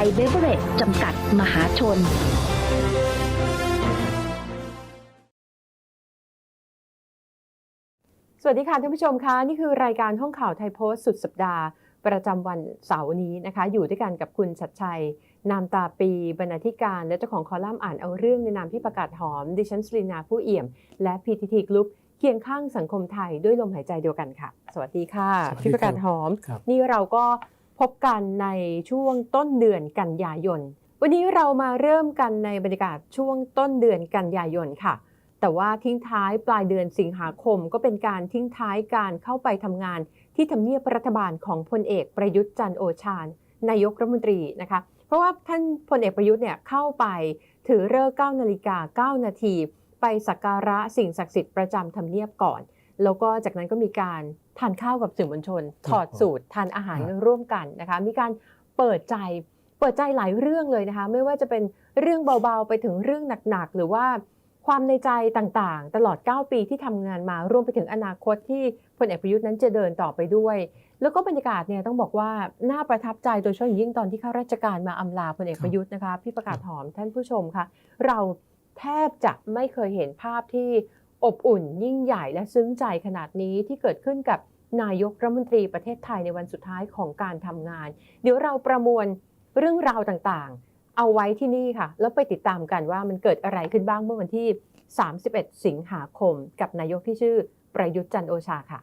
บริษัทไทยเบเวอเรจจำกัดมหาชนสวัสดีค่ะท่านผู้ชมคะนี่คือรายการห้องข่าวไทยโพสต์สุดสัปดาห์ ประจำวันเสาร์นี้นะคะ อยู่ด้วยกันกับคุณชัดชัย นามตาปีบรรณาธิการ และเจ้าของคอลัมน์อ่านเอาเรื่องในนามที่ประกาศหอม ดิฉันสลีนาผู้เอี่ยม และ PTT Group เคียงข้างสังคมไทยด้วยลมหายใจเดียวกันค่ะ สวัสดีค่ะสวัสดีพี่ประกาศหอมครับนี่เราก็ พบกันในช่วงต้นเดือนกันยายน วันนี้เรามาเริ่มกันในบรรยากาศช่วงต้นเดือนกันยายนค่ะ แต่ว่าทิ้งท้ายปลายเดือนสิงหาคมก็เป็นการทิ้งท้ายการเข้าไปทำงาน ที่ทำเนียบรัฐบาลของพลเอกประยุทธ์จันโอชานายกรัฐมนตรีนะคะ เพราะว่าท่านพลเอกประยุทธ์เนี่ยเข้าไปถือเลิก9นาฬิกา9นาทีไปสักการะสิ่งศักดิ์สิทธิ์ประจำทำเนียบก่อน แล้วก็จากนั้นก็มีการทานข้าวกับสื่อมวลชน ถอดสูตรทานอาหารครับร่วมกันนะคะ มีการเปิดใจเปิดใจหลายเรื่องเลยนะคะ ไม่ว่าจะเป็นเรื่องเบาๆไปถึงเรื่องหนักๆ หรือว่าความในใจต่างๆ ตลอด 9 ปีที่ทำงานมารวมไปถึงอนาคตที่พลเอกประยุทธ์นั้นจะเดินต่อไปด้วย แล้วก็บรรยากาศเนี่ยต้องบอกว่าน่าประทับใจโดยเฉพาะอย่างยิ่งตอนที่ข้าราชการมาอำลาพลเอกประยุทธ์นะคะพี่ประกาศหอมท่านผู้ชมคะเราแทบจะไม่เคยเห็นภาพที่ อบอุ่นยิ่งใหญ่และซึ้งใจขนาดนี้ที่เกิดขึ้นกับนายกรัฐมนตรีประเทศไทยในวันสุดท้ายของการทำงาน เดี๋ยวเราประมวลเรื่องราวต่างๆ เอาไว้ที่นี่ค่ะ แล้วไปติดตามกันว่ามันเกิดอะไรขึ้นบ้างเมื่อวันที่ 31 สิงหาคม กับนายกที่ชื่อประยุทธ์จันโอชาค่ะ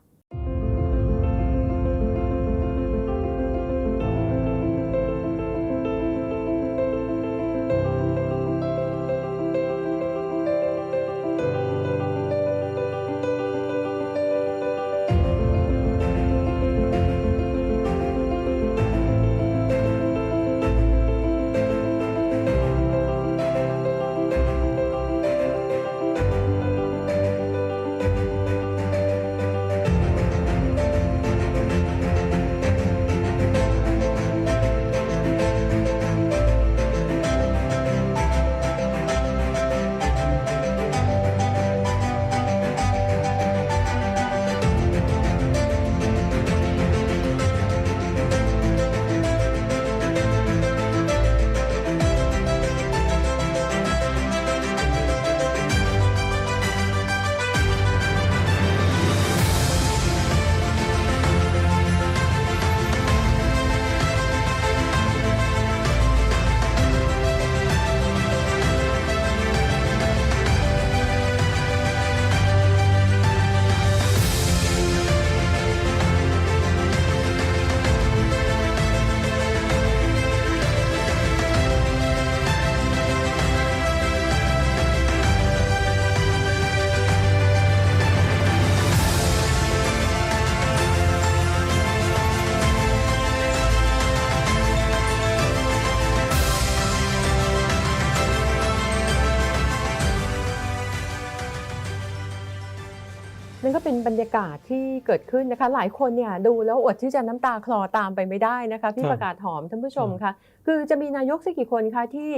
ยากาศที่เกิดขึ้นนะคะ หลายคนเนี่ยดูแล้วอดที่จะน้ำตาคลอตามไปไม่ได้นะคะพี่ครับประกาศหอมท่านผู้ชมคะคือจะมีนายกสักกี่คนคะที่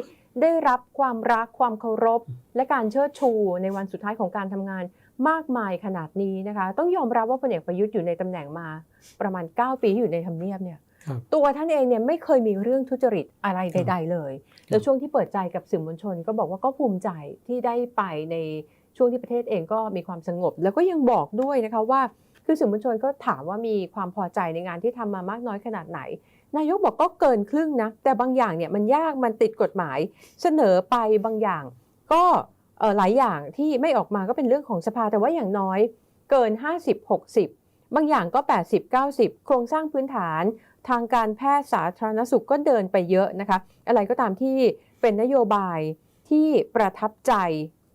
ได้รับความรักความเคารพ และการเชิดชูในวันสุดท้ายของการทำงานมากมายขนาดนี้นะคะ ต้องยอมรับว่าพลเอกประยุทธ์อยู่ในตำแหน่งมา ประมาณ 9 ปีที่อยู่ในทำเนียบเนี่ยครับตัวท่านเองเนี่ยไม่เคยมีเรื่องทุจริตอะไรใด ๆ เลย แล้วช่วงที่เปิดใจกับสื่อมวลชนก็บอกว่าก็ภูมิใจที่ได้ไปใน ช่วงที่ประเทศเองก็มีความสงบ แล้วก็ยังบอกด้วยนะคะว่า คือสื่อมวลชนก็ถามว่ามีความพอใจในงานที่ทำมามากน้อยขนาดไหน นายกบอกก็เกินครึ่งนะแต่บางอย่างเนี่ยมันยากมันติดกฎหมาย เสนอไปบางอย่าง ก็หลายอย่างที่ไม่ออกมาก็เป็นเรื่องของสภา แต่ว่าอย่างน้อยเกิน 50 60 บางอย่างก็ 80 90 โครงสร้างพื้นฐาน ทางการแพทย์สาธารณสุขก็เดินไปเยอะนะคะ อะไรก็ตามที่เป็นนโยบายที่ประทับใจ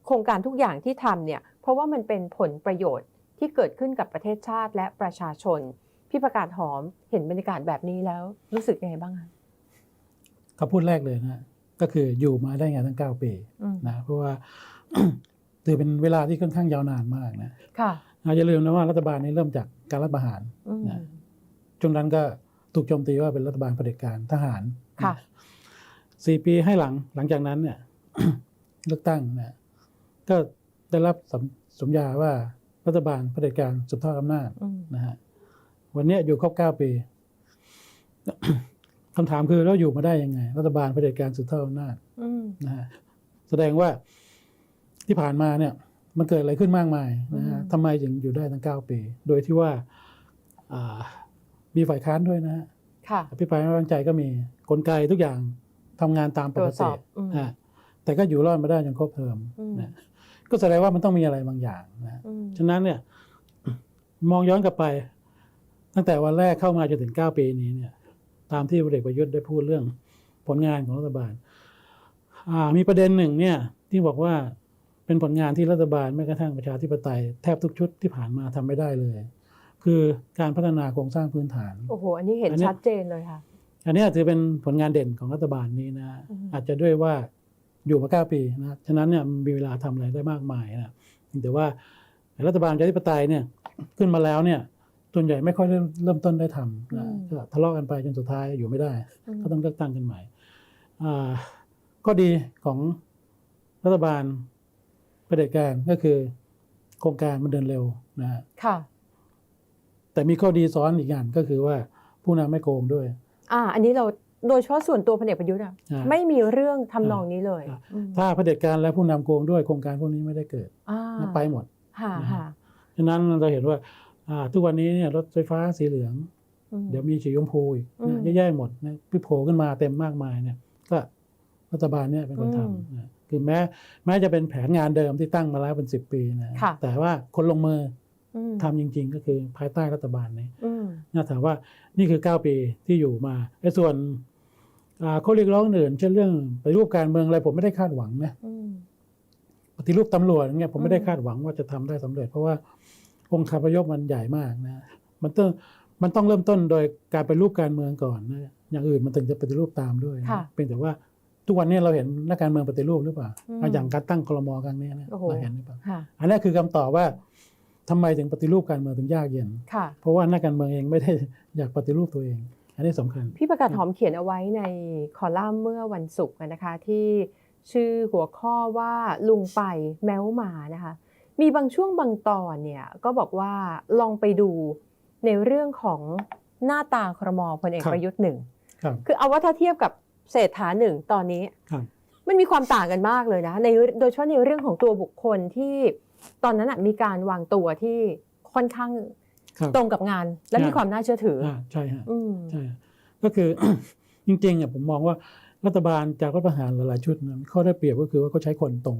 โครงการทุกอย่างที่ทำเนี่ยเพราะว่ามันเป็นผลประโยชน์ที่เกิดขึ้นกับประเทศชาติและประชาชน พี่ประกาศหอมเห็นบรรยากาศแบบนี้แล้วรู้สึกยังไงบ้างคะคำพูดแรกเลยนะก็คืออยู่มาได้ไงตั้ง 9 ปีอืมนะเพราะว่าถือเป็นเวลาที่ค่อนข้างยาวนานมากนะค่ะอย่าลืมนะว่ารัฐบาลนี้เริ่มจากการรัฐประหารอืมนะช่วงนั้นก็ถูกโจมตีว่าเป็นรัฐบาลเผด็จการทหารค่ะสี่ปีให้หลังหลังจากนั้นเนี่ยเลือกตั้งนะ ก็ได้รับสมสมญาว่ารัฐบาลเผด็จการสืบทอดอำนาจอืมนะฮะวันเนี้ยอยู่ครบเก้าปีคำถามคือเราอยู่มาได้ยังไง รัฐบาลเผด็จการสืบทอดอำนาจอืมนะฮะแสดงว่าที่ผ่านมาเนี่ย มันเกิดอะไรขึ้นมากมายนะฮะอืมทำไมถึงอยู่ได้ตั้งเก้าปี โดยที่ว่าอ่ามีฝ่ายค้านด้วยนะฮะค่ะอภิปรายไม่ไว้วางใจก็มีกลไกทุกอย่างทำงานตามปตรกวจสติอบอืมอะแต่ก็อยู่รอดมาได้จนครบเทอมอืมนะ ก็แสดงว่ามันต้องมีอะไรบางอย่างนะอืมฉะนั้นเนี่ยมองย้อนกลับไป ตั้งแต่วันแรกเข้ามาจนถึงเก้าปีนี้เนี่ย ตามที่พลเอกประยุทธ์ได้พูดเรื่องผลงานของรัฐบาลอ่ามีประเด็นหนึ่งเนี่ย ที่บอกว่าเป็นผลงานที่รัฐบาลแม้กระทั่งประชาธิปไตยแทบทุกชุดที่ผ่านมาทำไม่ได้เลย คือการพัฒนาโครงสร้างพื้นฐานโอ้โหอันนี้เห็นอันเนี้ยชัดเจนเลยค่ะอันเนี้ยถือเป็นผลงานเด่นของรัฐบาลนี้นะอืมอาจจะด้วยว่า อยู่มาเก้าปีนะฉะนั้นเนี่ยมีเวลาทำอะไรได้มากมายนะแต่ว่ารัฐบาลประชาธิปไตยเนี่ยขึ้นมาแล้วเนี่ยส่วนใหญ่ไม่ค่อยเริ่มเริ่มต้นได้ทำนะก็ทะเลาะกันไปจนสุดท้ายอยู่ไม่ได้มก็ต้องเลือกตั้งกันใหม่อ่าก็ดีของรัฐบาลเผด็จการก็คือ โครงการมันเดินเร็วนะฮะค่ะแต่มีข้อดีซ้อนอีกอย่างก็คือว่าผู้นำไม่โกงด้วย อ่า อันนี้เรา โดยเฉพาะส่วนตัวพลเอกประยุทธ์อะอ่าไม่มีเรื่องทำนองนี้เลยอ่าอืมถ้าเผด็จการและผู้นำโกงด้วยโครงการพวกนี้ไม่ได้เกิดอ่าไปหมดค่ะนะฮะค่ะฉะนั้นเราเห็นว่าอ่าทุกวันนี้เนี่ยรถไฟฟ้าสีเหลืองอืมเดี๋ยวมีสีชมพูอีกอืนะมเยอะแยะหมดนะพี่โผล่ขึ้นมาเต็มมากมายเนี่ย ก็รัฐบาลเนี่ยเป็นคนอืมทำนะคือแม้แม้จะเป็นแผนงานเดิมที่ตั้งมาแล้วเป็นสิบปีนะค่ะแต่ว่าคนลงมืออืมทำจริง ๆ ก็คือภายใต้รัฐบาลนี้อืมน่าถามว่านี่คือ 9 ปีที่อยู่มาไอ้ส่วน อ่าข้อเรียกร้องอื่นเช่นเรื่องปฏิรูปการเมืองอะไรผมไม่ได้คาดหวังนะอืมปฏิรูปตำรวจอย่างเงี้ยผมไม่ได้อืมคาดหวังว่าจะทำได้สำเร็จ เพราะว่าองค์คาพยพมันใหญ่มากนะมันต้องมันต้องเริ่มต้นโดยการปฏิรูปการเมืองก่อนนะอย่างอื่นมันถึงจะปฏิรูปตามด้วยนะค่ะเพียงแต่ว่าทุกวันนี้เราเห็นนักการเมืองปฏิรูปหรือเปล่าอืมเอาอย่างการตั้งคลมครั้งนี้นะโอ้โหเราเห็นหรือเปล่าค่ะอันนี้คือคำตอบว่าทำไมถึงปฏิรูปการเมืองถึงยากเย็นค่ะเพราะว่านักการเมืองเองไม่ได้อยากปฏิรูปตัวเอง อันนี้สำคัญ พี่ประกาศหอมเขียนเอาไว้ในคอลัมน์เมื่อวันศุกร์นะคะ ที่ชื่อหัวข้อว่าลุงไปแม้วมานะคะ มีบางช่วงบางตอนเนี่ยก็บอกว่าลองไปดูในเรื่องของหน้าตาครมพลเอกครับประยุทธ์หนึ่งครับคือเอาว่าถ้าเทียบกับเศรษฐาหนึ่งตอนนี้ครับมันมีความต่างกันมากเลยนะในโดยเฉพาะในเรื่องของตัวบุคคลที่ตอนนั้นนะมีการวางตัวที่ค่อนข้างครับ ตรงกับงานและมีอ่าความน่าเชื่อถือออ่าใช่ฮะอืมใช่ก็คือจริงๆอะผมมองว่ารัฐบาลจากรัฐประหารหลายๆชุดนะข้อได้เปรียบก็คือว่าเขาใช้คนตรง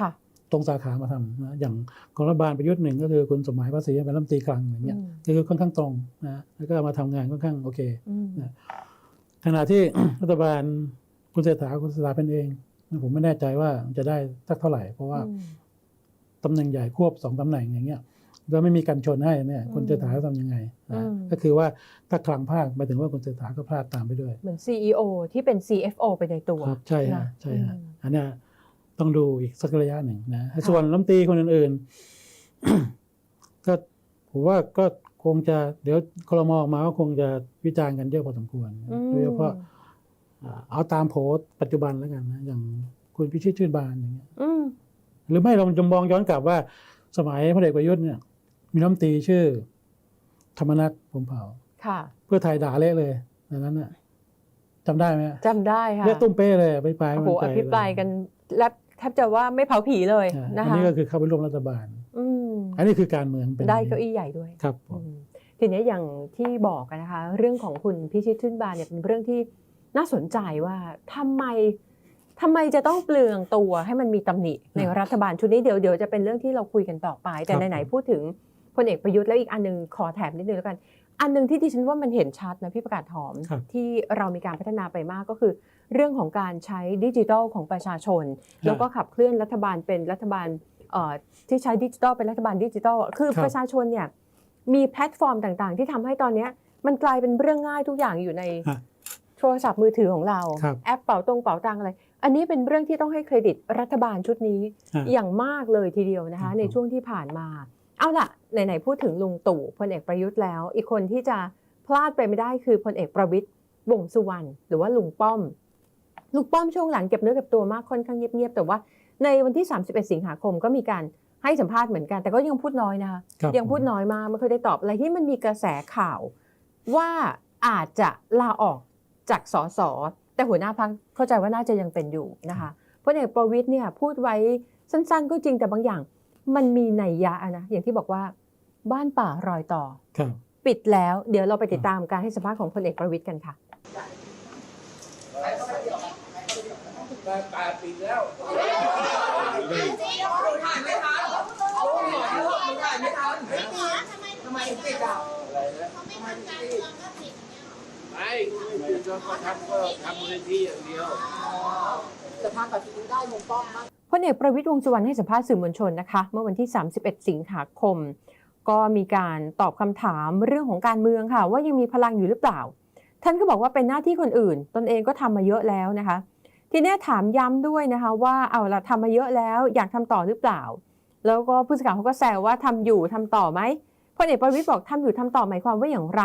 ค่ะ ตรงสาขามาทำนะอย่างของรัฐบาลประยุทธ์หนึ่งก็คือคุณสมหมายภาษีเป็นรัฐมนตรีคลังอย่างเงี้ยอืมก็คือค่อนข้างตรงนะแล้วก็มาทำงานค่อนข้างโอเคอืมขณะที่รัฐบาลคุณเศรษฐาคุณเศรษฐาเป็นเองผมไม่แน่ใจว่าจะได้สักเท่าไหร่ เพราะว่าอืมตำแหน่งใหญ่ควบสองตำแหน่งอย่างเงี้ย แล้วไม่มีการชนให้เนี่ยคุณอืมเศรษฐาจะทำยังไงนะอืมก็คือว่าถ้าคลังพลาดหมายถึงว่าคุณเศรษฐาก็พลาดตามไปด้วย เหมือน CEO ที่เป็น CFO ไปในตัวครับใช่ฮะนะใช่ฮะอืมอันเนี้ยต้องดูอีกสักระยะหนึ่งนะส่วนรัฐมนตรีคนอื่นๆก็ผมว่าก็คงจะเดี๋ยวคลมออกมาก็คงจะวิจารณ์กันเยอะพอสมควรอืมโดยเฉพาะอ่าเอาตามโผปัจจุบันแล้วกันนะอย่างคุณพิชิตชื่นบานอย่างเงี้ยอืมหรือไม่เราจะมองย้อนกลับว่าสมัยพลเอกประยุทธ์เนี่ย มีรัฐมนตรีชื่อ ธรรมนัฐพรหมเผ่าค่ะ เพื่อไทยด่าเละเลยในนั้นน่ะจำได้ไหมฮะจำได้ค่ะเรียกตุ้มเป้เลยไปปลายโอ้โหอภิปรายกันและแทบจะว่าไม่เผาผีเลยอ่านะอันคะนี้ก็คือเข้าไปร่วมรัฐบาลอืมอันนี้คือการเมืองเป็นได้ย่งนี้เก้าอี้ใหญ่ด้วยครับผอืมมทีนี้อย่างที่บอกกันนะคะ เรื่องของคุณพิชิตชื่นบานเนี่ยเป็นเรื่องที่น่าสนใจว่าทำไมทำไมจะต้องเปลืองตัวให้มันมีตำหนิในรัฐบาลชุดนี้เดี๋ยวเดี๋ยวจะเป็นเรื่องที่เราคุยกันต่อไป แต่ไหนๆพูดถึง พลเอกประยุทธ์แล้วอีกอันหนึงขอแถมนิดนึงแล้วกัน อันหนึงที่ดิฉันว่ามันเห็นชัดนะพี่ประกาศหอมครับที่เรามีการพัฒนาไปมากก็คือ เรื่องของการใช้ดิจิทัลของประชาชน แล้วก็ขับเคลื่อนรัฐบาลเป็นรัฐบาลเอ่อที่ใช้ดิจิทัลเป็นรัฐบาลดิจิทัลคือครับประชาชนเนี่ยมีแพลตฟอร์มต่างๆ ที่ทำให้ตอนเนี้ยมันกลายเป็นเรื่องง่ายทุกอย่างอยู่ในฮะโทรศัพท์มือถือของเราครับแอปเป๋าตรงเป๋าตังอะไร อันนี้เป็นเรื่องที่ต้องให้เครดิตรัฐบาลชุดนี้ฮะอย่างมากเลยทีเดียวนะคะครับในช่วงที่ผ่านมา เอาล่ะไหนๆพูดถึงลุงตู่พลเอกประยุทธ์แล้ว อีกคนที่จะพลาดไปไม่ได้คือพลเอกประวิตยวงษ์สุวรรณหรือว่าลุงป้อม ลุงป้อมช่วงหลังเก็บเนื้อเก็บตัวมากค่อนข้างเงียบๆแต่ว่าในวันที่ 31 สิงหาคมก็มีการให้สัมภาษณ์เหมือนกัน แต่ก็ยังพูดน้อยนะคะครับยังพูดน้อยมากไม่เคอยได้ตอบอะไรที่มันมีกระแสข่าวว่าอาจจะลาออกจากสสแต่หัวหน้าพักเข้าใจว่าน่าจะยังเป็นอยู่นะคะพลเอกประวิตยเนี่ยพูดไว้สั้น ๆ ก็จริงแต่บางอย่าง มันมีนัยยะนะอย่างที่บอกว่าบ้านป่ารอยต่อครับปิดแล้ว เดี๋ยวเราไปติดตามการให้สัมภาษณ์ของพลเอกประวิตยกันค่ะแปดปีแล้วถ่ายไม่ทันโอ้หมอที่หกมึงถ่ายไม่ทันทำไมถึงปิดอะอะไรนะไม่ไม่จะก็ทำก็ทำมูลนิธิอย่างเดียวจะทำแบบนี้ได้มุมป้องมากพ ลเอกประวิตยวงสุวรรณให้สัมภาษณ์สื่อมวลชนนะคะ เมื่อวันที่ 31 สิงหาคม ก็มีการตอบคำถามเรื่องของการเมืองค่ะ ว่ายังมีพลังอยู่หรือเปล่า ท่านก็บอกว่าเป็นหน้าที่คนอื่น ตนเองก็ทำมาเยอะแล้วนะคะ ทีนี้ถามย้ำด้วยนะคะว่าเอาละทำมาเยอะแล้ว อยากทำต่อหรือเปล่า แล้วก็ผู้สื่อข่าวเขาก็แซวว่าทำอยู่ทำต่อไหมพลเอกประวิตยบอกทำอยู่ทำต่อหมายความว่าอย่างไร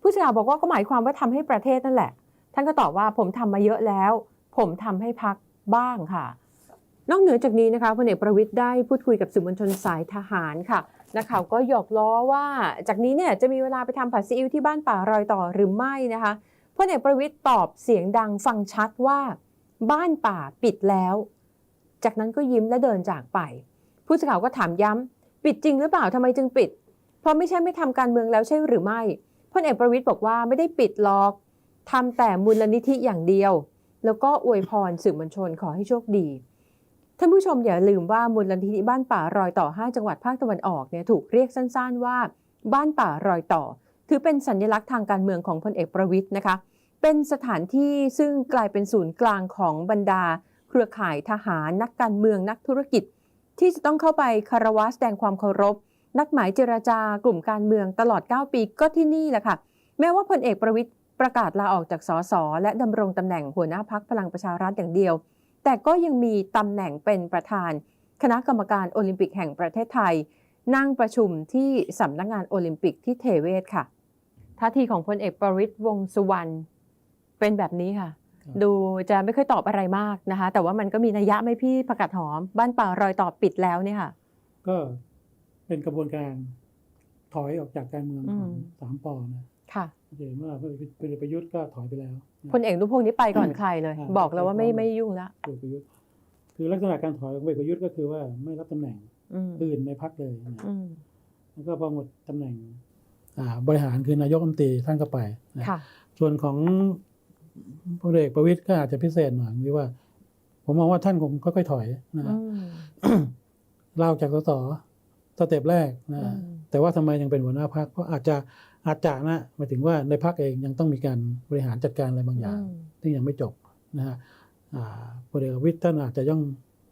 ผู้สื่อข่าวบอกว่าก็หมายความว่าทำให้ประเทศนั่นแหละ ท่านก็ตอบว่าผมทำมาเยอะแล้ว ผมทำให้พักบ้างค่ะ นอกเหนือจากนี้นะคะพลเอกประวิตยได้พูดคุยกับสื่อมวลชนสายทหารค่ะนักข่าวก็หยอกล้อว่า จากนี้เนี่ยจะมีเวลาไปทำผัดซีอิ๊วที่บ้านป่ารอยต่อหรือไม่นะคะพลเอกประวิตยตอบเสียงดังฟังชัดว่า บ้านป่าปิดแล้ว จากนั้นก็ยิ้มและเดินจากไป ผู้สื่อข่าวก็ถามย้ำปิดจริงหรือเปล่าทำไมจึงปิด เพราะไม่ใช่ไม่ทำการเมืองแล้วใช่หรือไม่พลเอกประวิตยบอกว่าไม่ได้ปิดหรอกทำแต่มูลนิธิอย่างเดียว แล้วก็อวยพรสื่อมวลชนขอให้โชคดี ท่านผู้ชมอย่าลืมว่ามูลนิธิบ้านป่ารอยต่อ 5 จังหวัดภาคตะวันออกเนี่ยถูกเรียกสั้นๆว่า บ้านป่ารอยต่อ ถือเป็นสัญลักษณ์ทางการเมืองของพลเอกประวิตยนะคะ เป็นสถานที่ซึ่งกลายเป็นศูนย์กลางของบรรดา เครือข่ายทหารนักการเมืองนักธุรกิจ ที่จะต้องเข้าไปคารวะแสดงความเคารพ นัดหมายเจรจากลุ่มการเมืองตลอด 9 ปีก็ที่นี่แหละค่ะ แม้ว่าพลเอกประวิตยประกาศลาออกจากสสและดำรงตำแหน่งหัวหน้าพักพลังประชารัฐอย่างเดียว แต่ก็ยังมีตำแหน่งเป็นประธาน คณะกรรมการโอลิมปิกแห่งประเทศไทย นั่งประชุมที่สำนักงานโอลิมปิกที่เทเวศค่ะท่าทีของพลเอกประวิตยวงษ์สุวรรณเป็นแบบนี้ค่ะครับดูจะไม่ค่อยตอบอะไรมากนะคะ แต่ว่ามันก็มีนัยยะไหม่พี่ประกาศหอม บ้านป่ารอยต่อปิดแล้วเนี่ยค่ะ ก็เป็นกระบวนการถอยออกจากการเมืองของอืมสามปอนะค่ะจะเห็นว่าพลเอกประยุทธ์ก็ถอยไปแล้วนะ พลเอกอนุพงศ์นี่ไปก่อนใครเลยอ่าบอกแล้วว่าไม่ไปก่อนไม่ยุ่งละพลเอกประยุทธ์คือลักษณะการถอยของพลเอกประยุทธ์ก็คือว่าไม่รับตำแหน่งอืมอื่นในพักเลยนะอืมแล้วก็พอหมดตำแหน่งอ่าบริหารคือนายกรัฐมนตรีท่านก็ไปนะค่ะส่วนของพลเอกประวิตยก็อาจจะพิเศษหน่อยที่ว่า ผมมองว่าท่านคงค่อยๆถอยนะอืฮะมลาออกจากสสสเต็ปแรกนะอืมแต่ว่าทำไมยังเป็นหัวหน้าพักเพราะอาจจะ อาจจะนะหมายถึงว่าในพักเองยังต้องมีการบริหารจัดการอะไรบางอย่างอืมที่ยังไม่จบนะฮะอ่าพลเอกประวิตยท่านอาจจะต้อง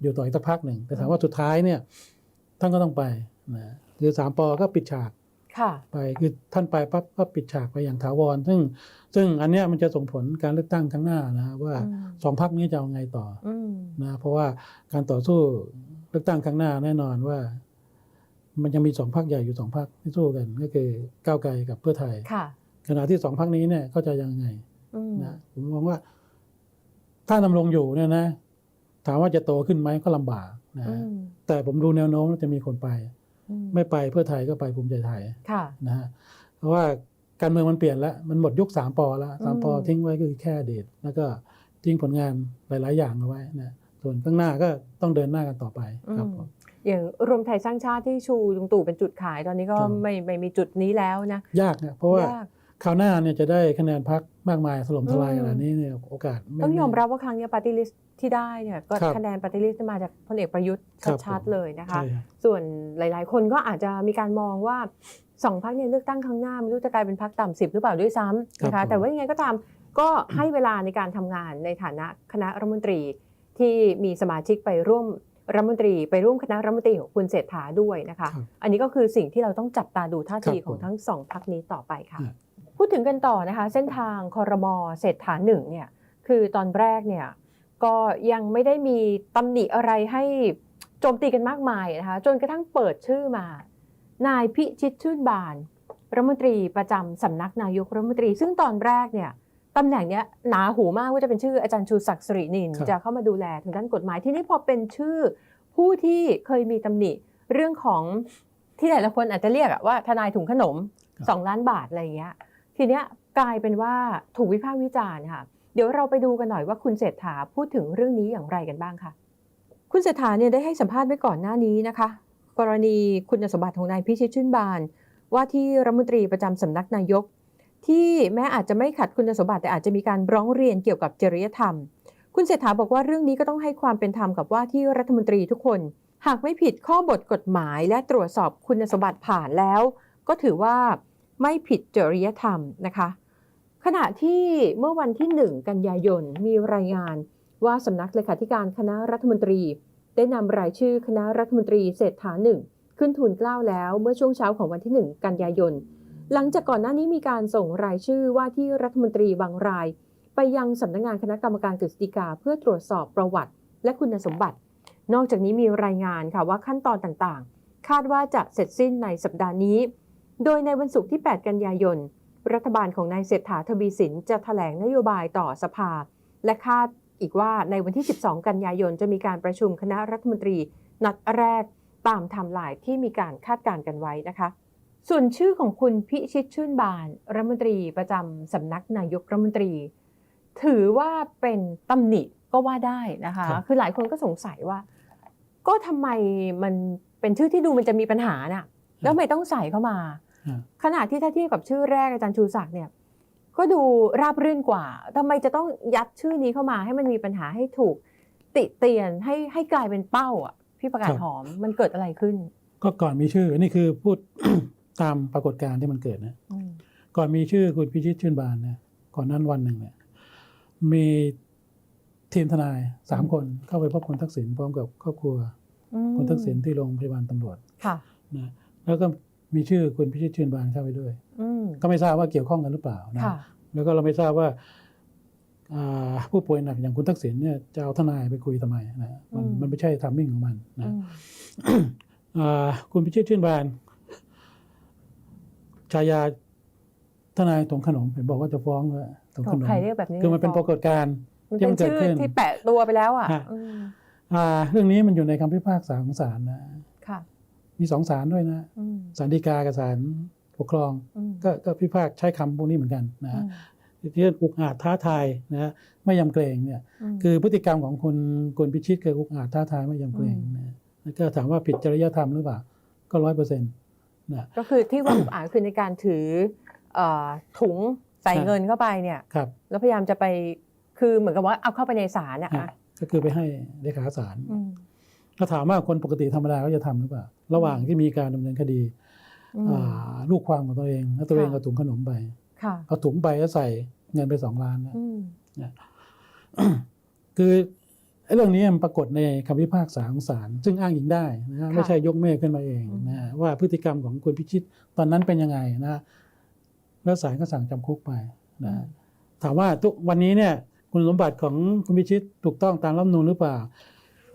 อยู่ต่ออีกสักพักหนึ่งแต่ถามว่าสุดท้ายเนี่ยท่านก็ต้องไปนะคือสามปอก็ปิดฉากค่ะไปคือท่านไปปั๊บก็ปิดฉากไปอย่างถาวร ซึ่งซึ่งอันเนี้ยมันจะส่งผลการเลือกตั้งครั้งหน้านะว่าอืมสองพักนี้จะเอาไงต่ออืมนะเพราะว่าการต่อสู้เลือกตั้งครั้งหน้าแน่นอนว่า มันจะมีสองพักใหญ่อยู่สองพักที่สู้กันก็คือก้าวไกลกับเพื่อไทยค่ะขณะที่สองพักนี้เนี่ยก็จะยังไงอืมนะผมมองว่า ถ้าดำรงอยู่เนี่ยนะ ถามว่าจะโตขึ้นไหมก็ลำบากนะอืมแต่ผมดูแนวโน้มว่าจะมีคนไปอืมไม่ไปเพื่อไทยก็ไปภูมิใจไทยค่ะนะฮะเพราะว่าการเมืองมันเปลี่ยนแล้ว มันหมดยุคสามปอแล้วสามปออืมทิ้งไว้ก็คือแค่อดีตแล้วก็ทิ้งผลงานหลาย ๆ อย่างเอาไว้นะส่วนข้างหน้าก็ต้องเดินหน้ากันต่อไปครับผม อย่างรวมไทยสร้างชาติที่ชูลุงตู่เป็นจุดขายตอนนี้ก็ครับไม่ไม่มีจุดนี้แล้วนะ ยากนะเพราะว่ายากคราวหน้าเนี่ยจะได้คะแนนพักมากมายถล่มทลายอืมขนาดนี้เนี่ยโอกาสไต้องยอมรับว่าครั้งเนี้ปาร์ตี้ลิสที่ได้เนี่ยก็ครับคะแนนปาร์ตี้ลิสมาจากพลเอกประยุทธ์ครับชัดผมๆเลยนะคะใช่ครับส่วนหลาย ๆ คนก็อาจจะมีการมองว่าสองพักเนี่ยเลือกตั้งครั้งหน้าไม่รู้จะกลายเป็นพักต่ำสิบหรือเปล่าด้วยซ้ำนะครัคะบผมแต่ว่ายังไงก็ตามก็ให้เวลาในการทำงานในฐานะคณะรัฐมนตรีที่มีสมาชิกไปร่วม รัฐมนตรีไปร่วมคณะรัฐมนตรีของคุณเศรษฐาด้วยนะคะครับอันนี้ก็คือสิ่งที่เราต้องจับตาดูท่าทีครับของทั้งสองพักนี้ต่อไปค่ะครับพูดถึงกันต่อนะคะ เส้นทางคอรมอเศรษฐาหนึ่งเนี่ยคือตอนแรกเนี่ยก็ยังไม่ได้มีตำหนิอะไรให้โจมตีกันมากมายนะคะจนกระทั่งเปิดชื่อมา นายพิชิตชื่นบานรัฐมนตรีประจำสำนักนายกรัฐมนตรี ซึ่งตอนแรกเนี่ย ตำแหน่งเนี้ยหนาหูมากว่าจะเป็นชื่ออาจารย์ชูศักดิ์สิรินินครับ จะเข้ามาดูแลทางด้านกฎหมายที่นี่พอเป็นชื่อผู้ที่เคยมีตำหนิเรื่องของที่หลายๆคนอาจจะเรียกอะว่าทนายถุงขนม2ล้านบาทอะไรอย่างเงี้ยทีเนี้ยกลายเป็นว่าถูกวิพากษ์วิจารณ์ค่ะ เดี๋ยวเราไปดูกันหน่อยว่าคุณเศรษฐาพูดถึงเรื่องนี้อย่างไรกันบ้างค่ะ คุณเศรษฐาเนี่ยได้ให้สัมภาษณ์ไว้ก่อนหน้านี้นะคะ กรณีคุณสมบัติของนายพิชิตชื่นบาน ว่าที่รัฐมนตรีประจำสำนักนายก ที่แม้อาจจะไม่ขัดคุณสมบัติแต่อาจจะมีการร้องเรียนเกี่ยวกับจริยธรรม คุณเศรษฐาบอกว่าเรื่องนี้ก็ต้องให้ความเป็นธรรมกับว่าที่รัฐมนตรีทุกคน หากไม่ผิดข้อบทกฎหมายและตรวจสอบคุณสมบัติผ่านแล้ว ก็ถือว่าไม่ผิดจริยธรรมนะคะ ขณะที่เมื่อวันที่ 1 กันยายนมีรายงานว่าสำนักเลขาธิการคณะรัฐมนตรี ได้นำรายชื่อคณะรัฐมนตรีเศรษฐาหนึ่งขึ้นทูลเกล้าแล้วเมื่อช่วงเช้าของวันที่ 1 กันยายน หลังจากก่อนหน้านี้มีการส่งรายชื่อว่าที่รัฐมนตรีบางราย ไปยังสำนักงานคณะกรรมการกฤษฎีกาเพื่อตรวจสอบประวัติ และคุณสมบัติ นอกจากนี้มีรายงานค่ะว่าขั้นตอนต่างๆ คาดว่าจะเสร็จสิ้นในสัปดาห์นี้ โดยในวันศุกร์ที่ 8 กันยายน รัฐบาลของนายเศรษฐาทวีสินจะแถลงนโยบายต่อสภา และคาดอีกว่าในวันที่ 12 กันยายนจะมีการประชุมคณะรัฐมนตรีนัดแรกตามไทม์ไลน์ที่มีการคาดการณ์กันไว้นะคะ ส่วนชื่อของคุณพิชิตชื่นบานรัฐมนตรีประจำสำนักนายกรัฐมนตรี ถือว่าเป็นตำหนิก็ว่าได้นะคะครับคือหลายคนก็สงสัยว่า ก็ทำไมมันเป็นชื่อที่ดูมันจะมีปัญหาน่ะ แล้วทำไมต้องใส่เข้ามาอ่าขณะที่ถ้าเทียบกับชื่อแรกอาจารย์ชูศักดิ์เนี่ยก็ดูราบรื่นกว่าทำไมจะต้องยัดชื่อนี้เข้ามาให้มันมีปัญหาให้ถูก ติเตียนให้ให้กลายเป็นเป้าอะพี่ประกาศหอมมันเกิดอะไรขึ้น ก็ก่อนมีชื่อนี่คือพูด ตามปรากฏการณ์ที่มันเกิดนะอืมก่อนมีชื่อคุณพิชิตชื่นบานนะก่อนนั้นวันหนึ่งเนี่ยมีทีมทนายสามคนเข้าไปพบคุณทักษิณพร้อมกับครอบครัวอืมคุณทักษิณที่โรงพยาบาลตำรวจค่ะนะแล้วก็มีชื่อคุณพิชิตชื่นบานเข้าไปด้วยอืมก็ไม่ทราบว่าเกี่ยวข้องกันหรือเปล่านะค่ะแล้วก็เราไม่ทราบว่าอ่าผู้ป่วยหนักอย่างคุณทักษิณเนี่ยจะเอาทนายไปคุยทำไมนะมันอืมมันไม่ใช่ทามมิ่งของมันอืนะมอ่าคุณพิชิตชื่นบาน ฉายาทนายถงขนมเห็นบอกว่าจะฟ้องว่าถงขนมใครเรียกแบบนี้คือมันเป็นปรากฏการณ์มันที่เป็มันนเกิดชื่อขึ้นที่แปะตัวไปแล้วอะฮะอืมอ่าเรื่องนี้มันอยู่ในคำพิพากษาของศาลนะค่ะ มีสองศาลด้วยนะอืมศาลฎีกากับศาลปกครองอืมก็ก็พิพากษาใช้คำพวกนี้เหมือนกันนะอืฮะมที่อุกอาจท้าทายนะฮะไม่ยำเกรงเนี่ยมคือพฤติกรรมของคุณคุณพิชิตคืออุกอาจท้าทายไม่ยำเกรงอืมนะแล้วก็ถามว่าผิดจริยธรรมหรือเปล่าก็ร้อยเปอร์เซ็นต์ นะก็คือที่ว่าอุกอาจคือในการถือเอ่อถุงใส่ครับเงินเข้าไปเนี่ยครับแล้วพยายามจะไปคือเหมือนกับว่าเอาเข้าไปในศาลนะฮะก็คือไปให้เลขาศาลอืมถ้าถามว่าคนปกติธรรมดาก็จะทำหรือเปล่าระหว่างที่มีการดำเนินคดีอืมอ่าลูกความของตัวเองแล้วตัวเองค่ะเอาถุงขนมไปค่ะเอาถุงไปแล้วใส่เงินไปสองล้านนะอืมคือไอ้ เรื่องนี้มันปรากฏในคำพิพากษาของศาลซึ่งอ้างอิงได้นะฮะไม่ใช่ยกเมฆขึ้นมาเองนะฮะว่าพฤติกรรมของคุณพิชิตตอนนั้นเป็นยังไงนะแล้วศาลก็สั่งจำคุกไปนะฮะถามว่าทุกวันนี้เนี่ยคุณสมบัติของคุณพิชิตถูกต้องตามรัฐธรรมนูญหรือเปล่า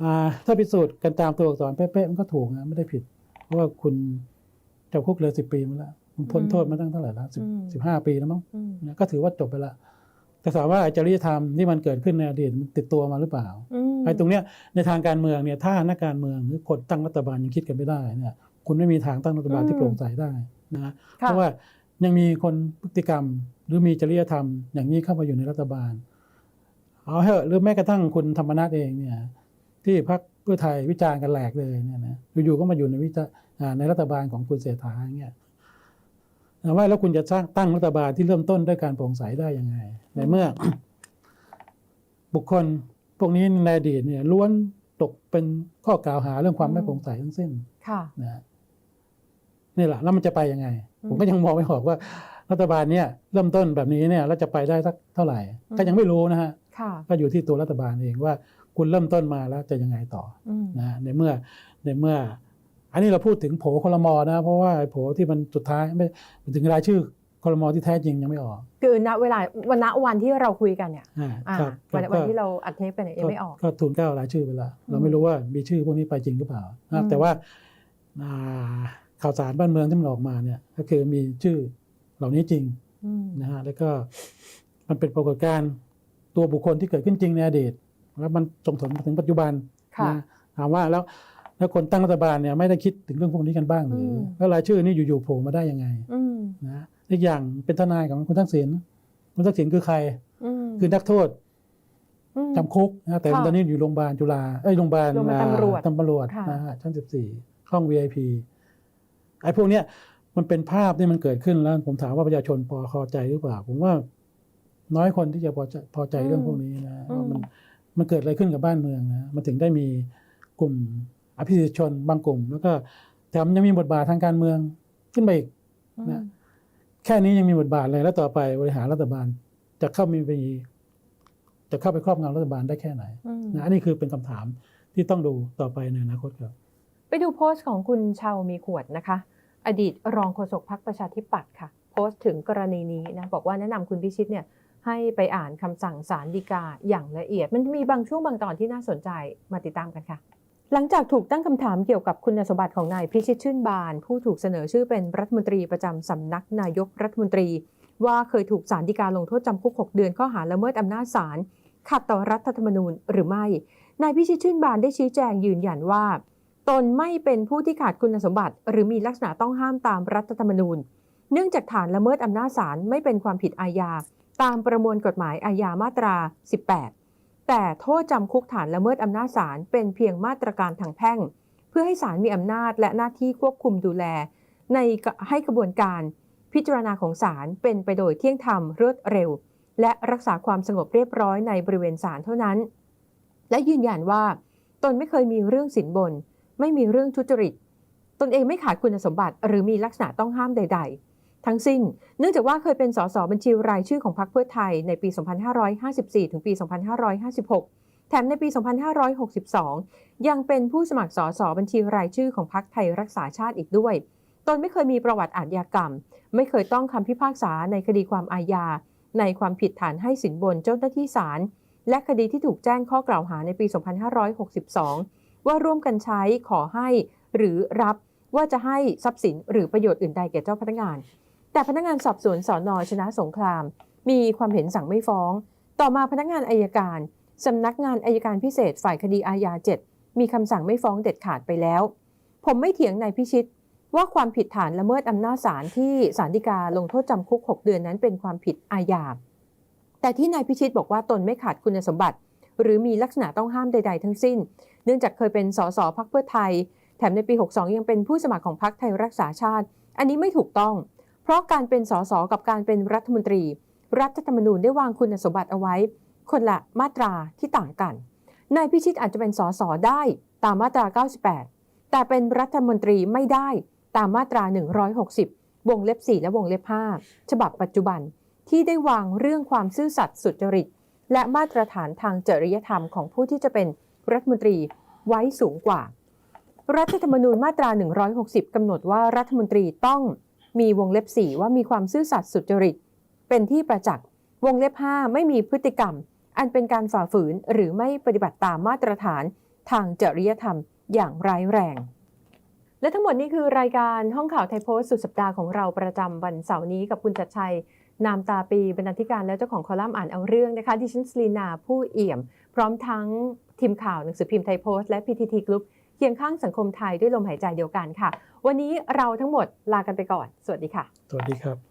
อ่า ถ้าพิสูจน์กันตามตัวอักษรเป๊ะๆมันก็ถูกนะไม่ได้ผิด เพราะว่าคุณจำคุกเหลือสิบปีมาแล้วคุณพ้นโทษมาตั้งเท่าไหร่แล้วสิบสิบห้าปีแล้วมั้งอืมนะก็ถือว่าจบไปละ แต่ถามว่าจริยธรรมที่มันเกิดขึ้นในอดีตมันติดตัวมาหรือเปล่าอืมไอ้ตรงเนี้ยในทางการเมืองเนี่ยถ้านักการเมืองหรือคนตั้งรัฐบาลยังคิดกันไม่ได้เนี่ยคุณไม่มีทางตั้งรัฐบาลที่โปร่งใสได้นะเพค่ะราะว่ายังมีคนพฤติกรรมหรือมีจริยธรรม อย่างนี้เข้ามาอยู่ในรัฐบาล เอาเหอะหรือแม้กระทั่งคุณธรรมนัฐเองเนี่ยที่พรรคเพื่อไทยวิจารณ์กันแหลกเลยเนี่ยนะอยู่ๆก็มาอยู่ในวิจาอ่าในรัฐบาลของคุณเศรษฐาอย่างเงี้ย ถามว่าแล้วคุณจะสร้างตั้งรัฐบาลที่เริ่มต้นด้วยการโปร่งใสได้ยังไง ในเมื่อ บุคคลพวกนี้ในอดีตเนี่ยล้วนตกเป็นข้อกล่าวหาเรื่องความไม่โปร่งใสทั้งสิ้นค่ะนะฮะนี่แหละแล้วมันจะไปยังไงอืมผมก็ยังมองไม่ออกว่า รัฐบาลเนี่ย เริ่มต้นแบบนี้เนี่ยแล้วจะไปได้สักเท่าไหร่อืมก็ยังไม่รู้นะฮะค่ะก็อยู่ที่ตัวรัฐบาลเองว่า คุณเริ่มต้นมาแล้วจะยังไงต่ออืมนะฮะในเมื่อในเมื่อ อันนี้เราพูดถึงโผคลมอนะ เพราะว่าไอ้โผที่มันสุดท้ายไม่ถึงรายชื่อคลมอที่แท้จริงยังไม่ออก คือณเวลาวันณวันที่เราคุยกันเนี่ยอ่าอ่าครับวันก็วันที่เราอัดเทปกันเนี่ยยังไม่ออกก็ทุนเกล้ารายชื่อไปแล้วเราอืไม่มรู้ว่ามีชื่อพวกนี้ไปจริงหรือเปล่าอืนะมแต่ว่าอ่าข่าวสารบ้านเมืองที่มันออกมาเนี่ย ก็คือมีชื่อเหล่านี้จริงอืมนะฮะแล้วก็มันเป็นปรากฏการณ์ตัวบุคคลที่เกิดขึ้นจริงในอดีตแล้วมันส่งผลมาถึงปัจจุบันค่ะนะถามว่าแล้ว แล้วคนตั้งรัฐบาลเนี่ยไม่ได้คิดถึงเรื่องพวกนี้กันบ้างหรืออมแล้วรายชื่อนี่อยู่ๆโผล่มาได้ยังไงอืมนะอีกอย่างเป็นทนายของคุณทักษิณอคุณทักษิณคือใครอืมคือนักโทษอืมจำคุกนะแต่ค่ะตอนนี้อยู่โรงพยาบาลจุฬาเอ้ยโรงพยาบาลโรงพยาบาลตำรวจอ่าตำรวจค่ะนะฮะชั้นสิบสี่ห้อง VIP ไอ้พวกเนี้ยมันเป็นภาพที่มันเกิดขึ้นแล้ว ผมถามว่าประชาชนพอพอใจหรือเปล่า ผมว่าน้อยคนที่จะพอใจพอใจเรื่องพวกนี้นะว่ามันมันเกิดอะไรขึ้นกับบ้านเมืองนะมันถึงได้มีกลุ่ม อภิสิทธิชนบางกลุ่ม แล้วก็แถมยังมีบทบาททางการเมืองขึ้นไปอีกอืมนะแค่นี้ยังมีบทบาทเลยแล้วต่อไปบริหารรัฐบาล จะเข้ามีไปจะเข้าไปครอบงำรัฐบาลได้แค่ไหนอืมนะอันนี้คือเป็นคำถามที่ต้องดูต่อไปในอนาคตครับไปดูโพสต์ของคุณชาวมีขวดนะคะ อดีตรองโฆษกพรรคประชาธิปัตย์ค่ะ โพสต์ถึงกรณีนี้นะบอกว่าแนะนำคุณพิชิตเนี่ยให้ไปอ่านคำสั่งศาลฎีกาอย่างละเอียด มันมีบางช่วงบางตอนที่น่าสนใจมาติดตามกันค่ะ หลังจากถูกตั้งคำถามเกี่ยวกับคุณสมบัติของนายพิชิตชื่นบาน ผู้ถูกเสนอชื่อเป็นรัฐมนตรีประจำสำนักนายกรัฐมนตรี ว่าเคยถูกศาลฎีกาลงโทษจำคุก 6 เดือนข้อหาละเมิดอำนาจศาลขัดต่อรัฐธรรมนูญหรือไม่ นายพิชิตชื่นบานได้ชี้แจงยืนยันว่า ตนไม่เป็นผู้ที่ขาดคุณสมบัติ หรือมีลักษณะต้องห้ามตามรัฐธรรมนูญ เนื่องจากฐานละเมิดอำนาจศาลไม่เป็นความผิดอาญาตามประมวลกฎหมายอาญามาตรา 18 แต่โทษจำคุกฐานละเมิดอำนาจศาลเป็นเพียงมาตรการทางแพ่ง เพื่อให้ศาลมีอำนาจและหน้าที่ควบคุมดูแล ในให้กระบวนการพิจารณาของศาลเป็นไปโดยเที่ยงธรรมรวดเร็ว และรักษาความสงบเรียบร้อยในบริเวณศาลเท่านั้น และยืนยันว่าตนไม่เคยมีเรื่องสินบน ไม่มีเรื่องทุจริต ตนเองไม่ขาดคุณสมบัติ หรือมีลักษณะต้องห้ามใด ๆ ทั้งสิ้น เนื่องจากว่าเคยเป็นสสบัญชีรายชื่อของพรรคเพื่อไทยในปี 2554 ถึงปี 2556 แถมในปี 2562 ยังเป็นผู้สมัครสสบัญชีรายชื่อของพรรคไทยรักษาชาติอีกด้วย ตนไม่เคยมีประวัติอาชญากรรม ไม่เคยต้องคำพิพากษาในคดีความอาญา ในความผิดฐานให้สินบนเจ้าหน้าที่ศาล และคดีที่ถูกแจ้งข้อกล่าวหาในปี 2562 ว่าร่วมกันใช้ขอให้หรือรับว่าจะให้ทรัพย์สินหรือประโยชน์อื่นใดแก่เจ้าพนักงาน แต่พนักงานสอบสวนสอนอชนะสงคราม มีความเห็นสั่งไม่ฟ้อง ต่อมาพนักงานอายการสำนักงานอายการพิเศษฝ่ายคดีอาญา7มีคำสั่งไม่ฟ้องเด็ดขาดไปแล้ว ผมไม่เถียงนายพิชิตว่าความผิดฐานละเมิดอำนาจศาลที่ศาลฎีกาลงโทษจำคุก 6 เดือนนั้นเป็นความผิดอาญา แต่ที่นายพิชิตบอกว่าตนไม่ขาดคุณสมบัติ หรือมีลักษณะต้องห้ามใด ๆ ทั้งสิ้น เนื่องจากเคยเป็นสสพักเพื่อไทย แถมในปี 62 ยังเป็นผู้สมัครของพรรคไทยรักษาชาติ อันนี้ไม่ถูกต้อง ราะการเป็นสสกับการเป็นรัฐมนตรี รัฐธรรมนูญได้วางคุณสมบัติเอาไว้ คนละมาตราที่ต่างกันนายพิชิตอาจจะเป็นสสได้ตามมาตรา 98 แต่เป็นรัฐมนตรีไม่ได้ตามมาตรา 160 วงเล็บ 4 และวงเล็บ 5 ฉบับปัจจุบันที่ได้วางเรื่องความซื่อสัตย์สุจริต และมาตรฐานทางจริยธรรมของผู้ที่จะเป็นรัฐมนตรีไว้สูงกว่า รัฐธรรมนูญมาตรา 160 กำหนดว่ารัฐมนตรีต้อง มีวงเล็บ 4 ว่ามีความซื่อสัตย์สุจริต เป็นที่ประจักษ์ วงเล็บ 5 ไม่มีพฤติกรรม อันเป็นการฝ่าฝืนหรือไม่ปฏิบัติตามมาตรฐาน ทางจริยธรรมอย่างร้ายแรง และทั้งหมดนี้คือรายการห้องข่าวไทยโพสต์สุดสัปดาห์ของเราประจำวันเสาร์นี้กับคุณจัดชัยนามตาปีบรรณาธิการและเจ้าของคอลัมน์อ่านเอาเรื่องนะคะดิฉันสลีนาผู้เอี่ยม พร้อมทั้งทีมข่าวหนังสือพิมพ์ไทยโพสต์และ PTT Group เคียงข้างสังคมไทยด้วยลมหายใจเดียวกันค่ะ วันนี้เราทั้งหมดลากันไปก่อน สวัสดีค่ะ สวัสดีครับ